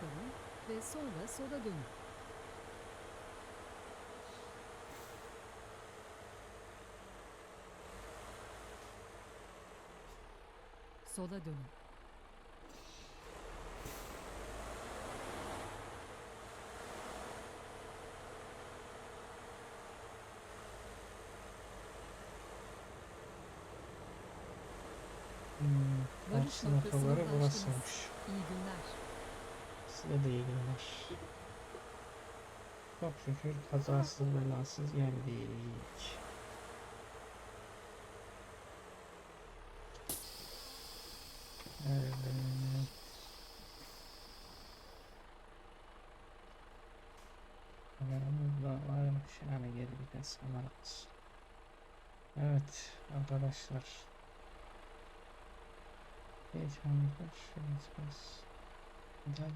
kalın ve sonra sola dönün. Sola dönün. Hmm, Varış noktaları burasıymış. De iyi günler. Çok şükür kazasız belasız geldik. Evet. Kameramız da varmış yani geri vites kameramız. Evet arkadaşlar. Geçen şöyle